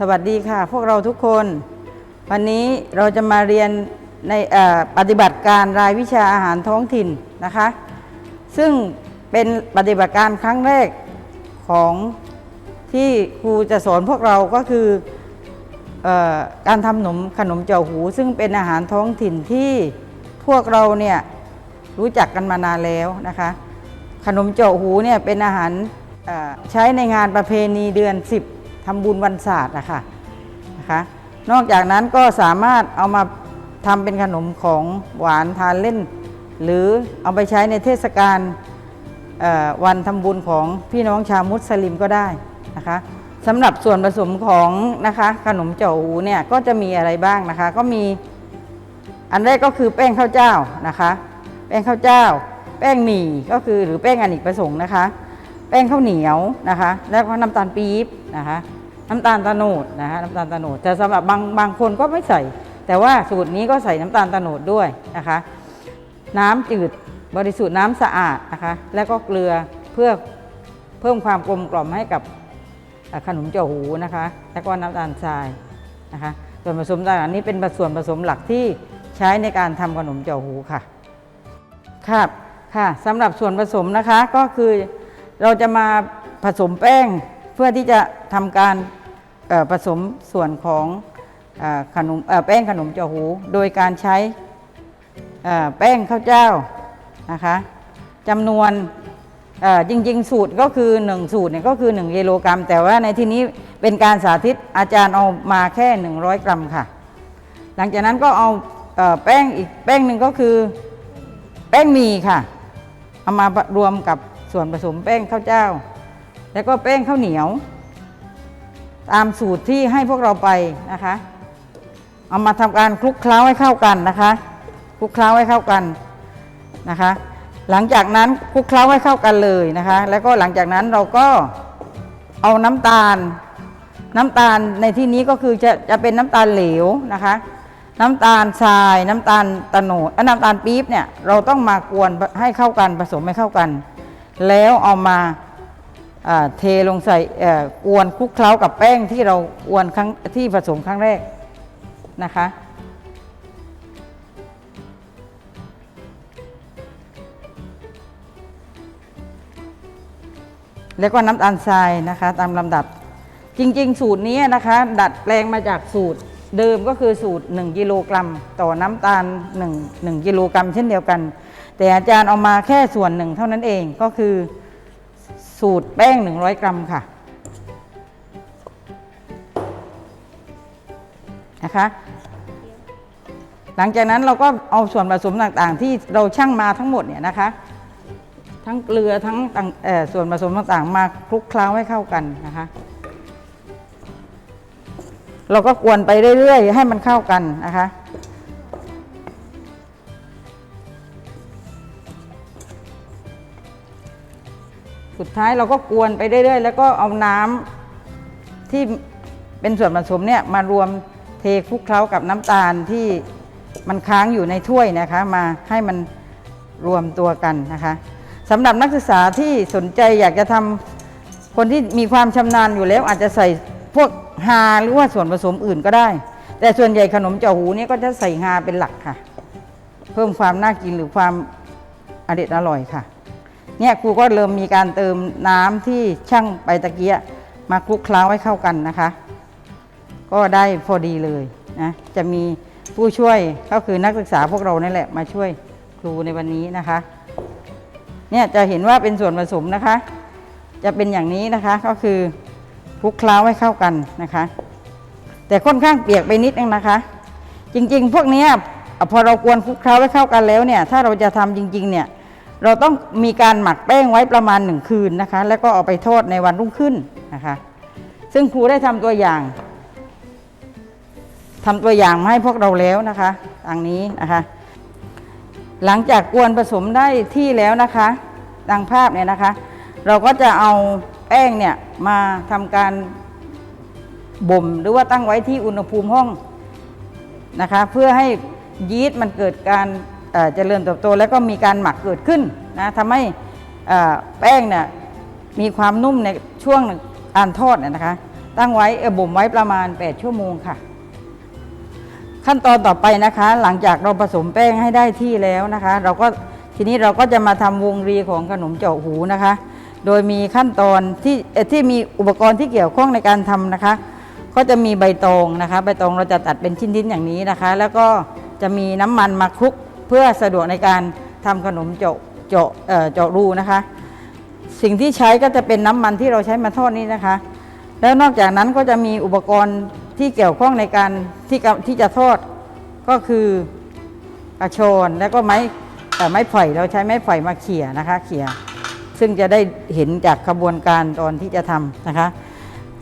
สวัสดีค่ะ พวกเราทุกคน วันนี้เราจะมาเรียนในปฏิบัติการรายวิชาอาหารท้องถิ่นนะคะ ซึ่งเป็นปฏิบัติการครั้งแรกของที่ครูจะสอนพวกเราก็คืออการทำขนมขนมเจียวหู ซึ่งเป็นอาหารท้องถิ่นที่พวกเราเนี่ยรู้จักกันมานานแล้วนะคะ ขนมเจาะหูเนี่ยเป็นอาหารใช้ในงานประเพณีเดือน 10 ทำบุญวันศาสตร์อะค่ะนะคะนอกจากนั้นก็สามารถเอามาทำเป็นขนมของหวานทานเล่น หรือเอาไปใช้ในเทศกาลวันทำบุญของพี่น้องชาวมุสลิมก็ได้นะคะสำหรับส่วนผสมของนะคะขนมเจาะหูเนี่ยก็จะมีอะไรบ้างนะคะ ก็มีอันแรกก็คือแป้งข้าวเจ้านะคะ แป้งข้าวเจ้า แป้งหมี่ก็คือหรือแป้งอเนกประสงค์นะคะ แป้งข้าวเหนียวนะคะ แล้วก็น้ำตาลปี๊บนะคะ น้ำตาลตะโนดนะคะน้ำตาลตะโนดแต่สำหรับบางบางคนก็ไม่ใส่ แต่ว่าสูตรนี้ก็ใส่น้ำตาลตะโนดด้วยนะคะ น้ำจืดบริสุทธิ์น้ำสะอาดนะคะ แล้วก็เกลือเพื่อเพิ่มความกลมกล่อมให้กับขนมเจียวหูนะคะ แล้วก็น้ำตาลทรายนะคะส่วนผสมต่างๆนี้เป็นส่วนผสมหลักที่ใช้ในการทำขนมเจียวหูค่ะครับค่ะสำหรับส่วนผสมนะคะก็คือเราจะมาผสมแป้ง เพื่อที่จะทำการผสมส่วนของอขนมแป้งขนมเจียวหู โดยการใช้แป้งข้าวเจ้านะคะจำนวนจริง ๆ สูตรก็คือ 1 สูตรเนี่ยก็คือ 1 กิโลกรัม แต่ว่าในที่นี้เป็นการสาธิตอาจารย์เอามาแค่ 100 กรัมค่ะ หลังจากนั้นก็เอาเออแป้งอีกแป้งหนึ่งก็คือแป้งมีค่ะ เอามารวมกับส่วนผสมแป้งข้าวเจ้า แล้วก็แป้งข้าวเหนียว ตามสูตรที่ให้พวกเราไปนะคะ เอามาทำการคลุกเคล้าให้เข้ากันนะคะคลุกเคล้าให้เข้ากันนะคะ หลังจากนั้นคลุกเคล้าให้เข้ากันเลยนะคะ แล้วก็หลังจากนั้นเราก็เอาน้ำตาล น้ำตาลในที่นี้ก็คือจะจะเป็นน้ำตาลเหลวนะคะ น้ำตาลทราย น้ำตาลตะโนดอ้ยน้ำตาลปี๊บเนี่ยเราต้องมากวนให้เข้ากันผสมให้เข้ากัน แล้วเอามา เทลงใส่อวนคลุกเคล้ากับแป้งที่เรากวนครั้งที่ผสมครั้งแรกนะคะ แล้วก็น้ำตาลทรายนะคะตามลำดับจริง ๆ สูตรนี้นะคะ ดัดแปลงมาจากสูตรเดิมก็คือสูตร 1 กิโลกรัม ต่อน้ำตาล 1 1 กิโลกรัมเช่นเดียวกัน แต่อาจารย์เอามาแค่ส่วนหนึ่งเท่านั้นเองก็คือ สูตรแป้ง 100 กรัมค่ะนะคะ หลังจากนั้นเราก็เอาส่วนผสมต่างๆ ที่เราชั่งมาทั้งหมดเนี่ยนะคะ ทั้งเกลือทั้งต่างเออส่วนผสมต่างๆ มาคลุกเคล้าให้เข้ากันนะคะ เราก็กวนไปเรื่อยๆ ให้มันเข้ากันนะคะ สุดท้ายเราก็กวนไปเรื่อยๆ แล้วก็เอาน้ำที่เป็นส่วนผสมเนี่ยมารวมเทคลุกเคล้ากับน้ำตาลที่มันค้างอยู่ในถ้วยนะคะ มาให้มันรวมตัวกันนะคะสำหรับนักศึกษาที่สนใจอยากจะทำคนที่มีความชำนาญอยู่แล้ว อาจจะใส่พวกฮาหรือว่าส่วนผสมอื่นก็ได้ แต่ส่วนใหญ่ขนมเจ่าหูนี่ก็จะใส่ฮาเป็นหลักค่ะ เพิ่มความน่ากินหรือความอเด็ดอร่อยค่ะ เนี่ยครูก็เริ่มมีการเติมน้ำที่ช่างไปตะเกียะมาคลุกเคล้าให้เข้ากันนะคะ ก็ได้พอดีเลยนะจะมีผู้ช่วยก็คือนักศึกษาพวกเรานี่แหละมาช่วยครูในวันนี้นะคะเนี่ยจะเห็นว่าเป็นส่วนผสมนะคะ จะเป็นอย่างนี้นะคะก็คือคลุกเคล้าให้เข้ากันนะคะ แต่ค่อนข้างเปียกไปนิดนึงนะคะ จริงๆ พวกนี้พอเรากวนคลุกเคล้าให้เข้ากันแล้วเนี่ยถ้าเราจะทำจริงๆเนี่ย เราต้องมีการหมักแป้งไว้ประมาณหนึ่งคืนนะคะ แล้วก็เอาไปทอดในวันรุ่งขึ้นนะคะ ซึ่งครูได้ทำตัวอย่างทำตัวอย่างมาให้พวกเราแล้วนะคะดังนี้นะคะ หลังจากกวนผสมได้ที่แล้วนะคะดังภาพเนี่ยนะคะ เราก็จะเอาแป้งเนี่ยมาทำการบ่มหรือว่าตั้งไว้ที่อุณหภูมิห้องนะคะ เพื่อให้ยีสต์มันเกิดการ เอ่อเจริญเติบโตแล้วก็มีการหมักเกิดขึ้นนะทำให้แป้งเนี่ยมีความนุ่มในช่วงการทอดเนี่ยนะคะ ตั้งไว้อบ่มไว้ประมาณ 8 ชั่วโมงค่ะ ขั้นตอนต่อไปนะคะ หลังจากเราผสมแป้งให้ได้ที่แล้วนะคะ เราก็ทีนี้เราก็จะมาทำวงรีของขนมเจาะหูนะคะ โดยมีขั้นตอนที่ที่มีอุปกรณ์ที่เกี่ยวข้องในการทำนะคะ ก็จะมีใบตองนะคะ ใบตองเราจะตัดเป็นชิ้นๆอย่างนี้นะคะ แล้วก็จะมีน้ำมันมาคลุก เพื่อสะดวกในการทำขนมเจาะเจาะเจาะรูนะคะ สิ่งที่ใช้ก็จะเป็นน้ำมันที่เราใช้มาทอดนี้นะคะ แล้วนอกจากนั้นก็จะมีอุปกรณ์ที่เกี่ยวข้องในการที่ที่จะทอดก็คือกระชอนแล้วก็ไม้เอ่ไม้ไผ่เราใช้ไม้ไผ่มาเขี่ยนะคะเขี่ยซึ่งจะได้เห็นจากขบวนการตอนที่จะทำนะคะ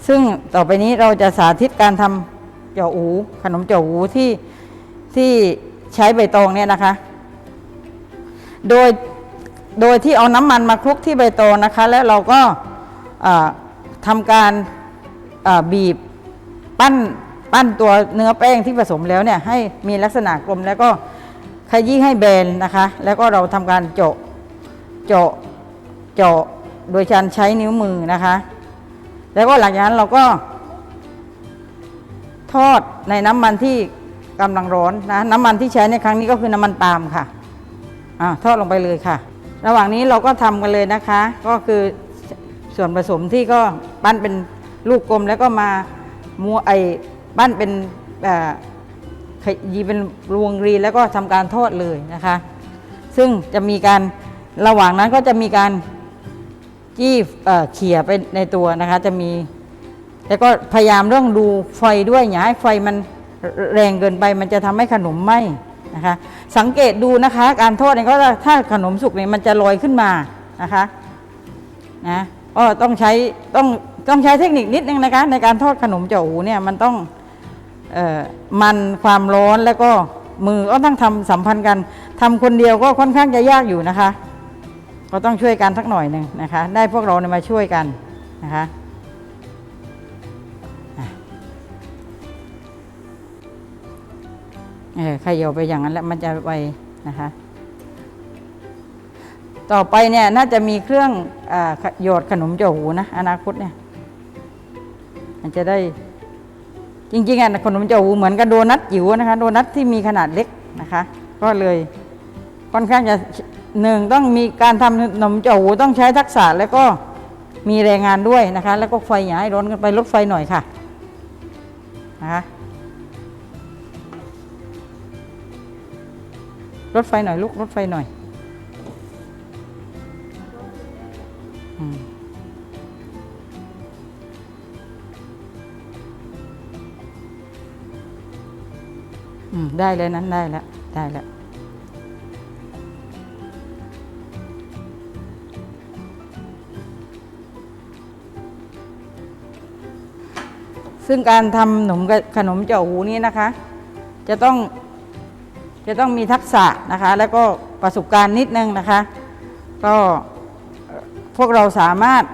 ซึ่งต่อไปนี้เราจะสาธิตการทำเจ่ออูขนมเจ่ออูที่ที่ ใช้ใบตองเนี่ยนะคะ โดยโดยที่เอาน้ำมันมาคลุกที่ใบตองนะคะ แล้วเราก็ทำการบีบปั้นปั้นตัวเนื้อแป้งที่ผสมแล้วเนี่ยให้มีลักษณะกลมแล้วก็ขยี้ให้แบนนะคะ แล้วก็เราทำการเจาะเจาะเจาะโดยการใช้นิ้วมือนะคะ แล้วก็หลังจากนั้นเราก็ทอดในน้ำมันที่ กำลังร้อนนะน้ำมันที่ใช้ในครั้งนี้ก็คือน้ำมันปาล์มค่ะอ่าทอดลงไปเลยค่ะ ระหว่างนี้เราก็ทำกันเลยนะคะ ก็คือส่วนผสมที่ก็ปั้นเป็นลูกกลมแล้วก็มามัวไอ้ปั้นเป็นยีเป็นรวงรีแล้วก็ทำการทอดเลยนะคะ ซึ่งจะมีการระหว่างนั้นก็จะมีการจี้เอ่อเขี่ยไปในตัวนะคะ จะมี แล้วก็พยายามเรื่องดูไฟด้วยอย่าให้ไฟมัน แรงเกินไปมันจะทำให้ขนมไหมนะคะ สังเกตดูนะคะ การทอดเนี่ยก็ถ้าขนมสุกเนี่ยมันจะลอยขึ้นมานะคะนะก็ต้องใช้ต้องต้องใช้เทคนิคนิดนึงนะคะในการทอดขนมเจาะหูเนี่ยมันต้องออมันความร้อนแล้วก็มือก็ต้องทำสัมพันธ์กันทำคนเดียวก็ค่อนข้างจะยากอยู่นะคะ ก็ต้องช่วยกันสักหน่อยหนึ่งนะคะ ได้พวกเราเนี่ยมาช่วยกันนะคะ เออขย่าไปอย่างนั้นแหละมันจะไวนะคะ ต่อไปเนี่ยน่าจะมีเครื่องอาหยอดขนมเจ่อหูนะอนาคตเนี่ย มันจะได้จริงๆอะขนมเจ่อหูเหมือนกับโดนัทจิ๋วนะคะ โดนัทที่มีขนาดเล็กนะคะ ก็เลยค่อนข้างจะหนึ่งต้องมีการทำขนมเจ่อหูต้องใช้ทักษะแล้วก็มีแรงงานด้วยนะคะ แล้วก็ไฟอย่าให้ร้อนกันไปลดไฟหน่อยค่ะนะคะ ลดไฟหน่อยลูกลดไฟหน่อยอืมได้เลยนั้นได้แล้วได้แล้วซึ่งการทำขนมขนมเจาะหูนี้นะคะ จะต้อง จะต้องมีทักษะนะคะ แล้วก็ประสบการณ์นิดนึงนะคะ ก็พวกเราสามารถ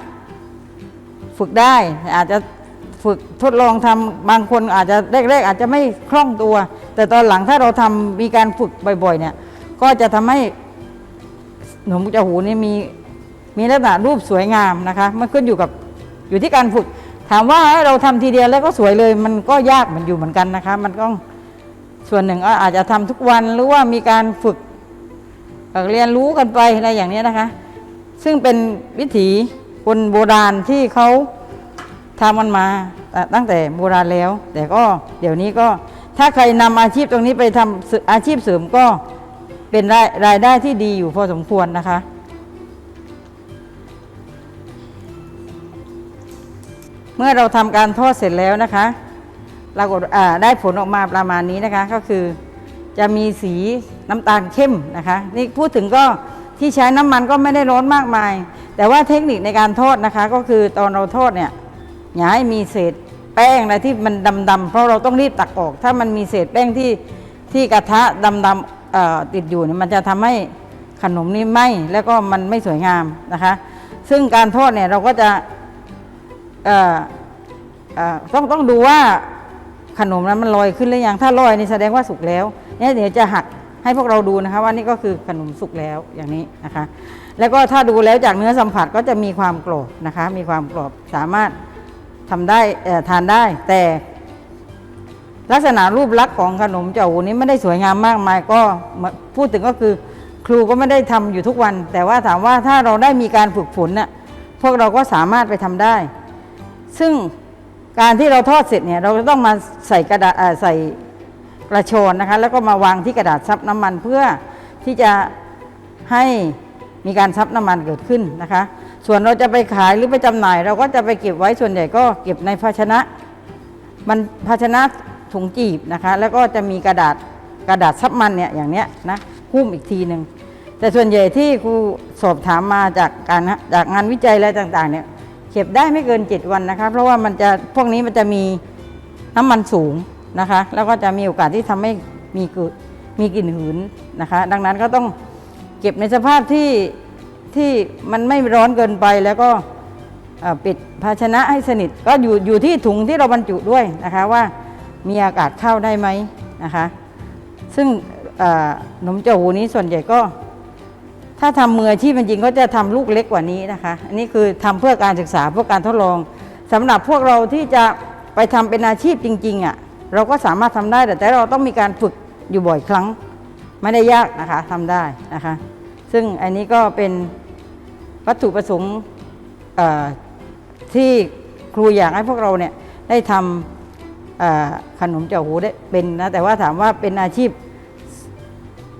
ฝึกได้อาจจะฝึกทดลองทำบางคนอาจจะแรกๆอาจจะไม่คล่องตัว แต่ตอนหลังถ้าเราทำมีการฝึกบ่อย ๆ เนี่ย ก็จะทำให้ขนมจะหูนี่มีมีลักษณะรูปสวยงามนะคะ มันขึ้นอยู่กับอยู่ที่การฝึก ถามว่าเราทำทีเดียวแล้วก็สวยเลย มันก็ยากเหมันอยู่เหมือนกันนะคะ มันต้อง ส่วนหนึ่งก็อาจจะทำทุกวันหรือว่ามีการฝึกเรียนรู้กันไปอะไรอย่างนี้นะคะ ซึ่งเป็นวิถีคนโบราณที่เขาทำมันมาต่ตั้งแต่โบราณแล้ว แต่ก็เดี๋ยวนี้ก็ถ้าใครนำอาชีพตรงนี้ไปทำอาชีพเสริมก็เป็นรายรายได้ที่ดีอยู่พอสมควรนะคะ เมื่อเราทำการทอดเสร็จแล้วนะคะ ปรากฏได้ผลออกมาประมาณนี้นะคะก็คือจะมีสีน้ำตาลเข้มนะคะนี่พูดถึงก็ที่ใช้น้ำมันก็ไม่ได้ร้อนมากมาย แต่ว่าเทคนิคในการทอดนะคะก็คือตอนเราทอดเนี่ยอย่าให้มีเศษแป้งอะไรที่มันดำๆเพราะเราต้องรีบตักออก ถ้ามันมีเศษแป้งที่ที่กระทะดำๆติดอยู่เนี่ยมันจะทำให้ขนมนี้ไหม้แล้วก็มันไม่สวยงามนะคะ ซึ่งการทอดเนี่ยเราก็จะเอ่อเอ่อต้องต้องดูว่า ขนมนั้นมันลอยขึ้นหรือยังถ้าลอยนี่แสดงว่าสุกแล้วเนี่ยเดี๋ยวจะหักให้พวกเราดูนะคะว่านี่ก็คือขนมสุกแล้วอย่างนี้นะคะ แล้วก็ถ้าดูแล้วจากเนื้อสัมผัสก็จะมีความกรอบนะคะ มีความกรอบสามารถทำได้เอ่อทานได้ แต่ลักษณะรูปลักษณ์ของขนมเจ้าหูนี้ไม่ได้สวยงามมากมายก็พูดถึงก็คือครูก็ไม่ได้ทำอยู่ทุกวัน แต่ว่าถามว่าถ้าเราได้มีการฝึกฝนน่ะพวกเราก็สามารถไปทำได้ ซึ่ง การที่เราทอดเสร็จเนี่ยเราจะต้องมาใส่กระดาษใส่กระชอนนะคะ แล้วก็มาวางที่กระดาษซับน้ำมันเพื่อที่จะให้มีการซับน้ำมันเกิดขึ้นนะคะ ส่วนเราจะไปขายหรือไปจำหน่าย เราก็จะไปเก็บไว้ส่วนใหญ่ก็เก็บในภาชนะ มันภาชนะถุงจีบนะคะ แล้วก็จะมีกระดาษกระดาษซับมันเนี่ยอย่างเนี้ยนะหุ้มอีกทีหนึ่งแต่ส่วนใหญ่ที่ครูสอบถามมาจากการจากงานวิจัยอะไรต่างๆเนี่ย เก็บได้ไม่เกิน 7 วันนะคะ เพราะว่ามันจะพวกนี้มันจะมีน้ำมันสูงนะคะ แล้วก็จะมีโอกาสที่ทำให้มีกลิ่นมีกลิ่นหืนนะคะ ดังนั้นก็ต้องเก็บในสภาพที่ที่มันไม่ร้อนเกินไปแล้วก็ปิดภาชนะให้สนิทก็อยู่อยู่ที่ถุงที่เราบรรจุด้วยนะคะว่ามีอากาศเข้าได้ไหมนะคะ ซึ่งเอ่อหนมเจ้าหูนี้ส่วนใหญ่ก็ ถ้าทำมืออาชีพจริงก็จะทำลูกเล็กกว่านี้นะคะ อันนี้คือทำเพื่อการศึกษาเพื่อการทดลองสำหรับพวกเราที่จะไปทำเป็นอาชีพจริงๆอะเราก็สามารถทำได้แต่เราต้องมีการฝึกอยู่บ่อยครั้ง ไม่ได้ยากนะคะทำได้นะคะ ซึ่งอันนี้ก็เป็นวัตถุประสงค์ที่ครูอยากให้พวกเราเนี่ยได้ทำขนมเจ้าหูได้เป็นนะแต่ว่าถามว่าเป็นอาชีพ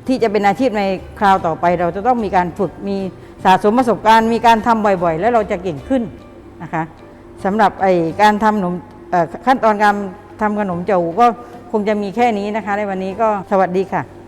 ที่จะเป็นอาชีพในคราวต่อไป เราจะต้องมีการฝึกมีสะสมประสบการณ์มีการทำบ่อยๆ แล้วเราจะเก่งขึ้นนะคะสำหรับไอการทำขนมขั้นตอนการทำขนมเจ้าก็คงจะมีแค่นี้นะคะ ในวันนี้ก็สวัสดีค่ะ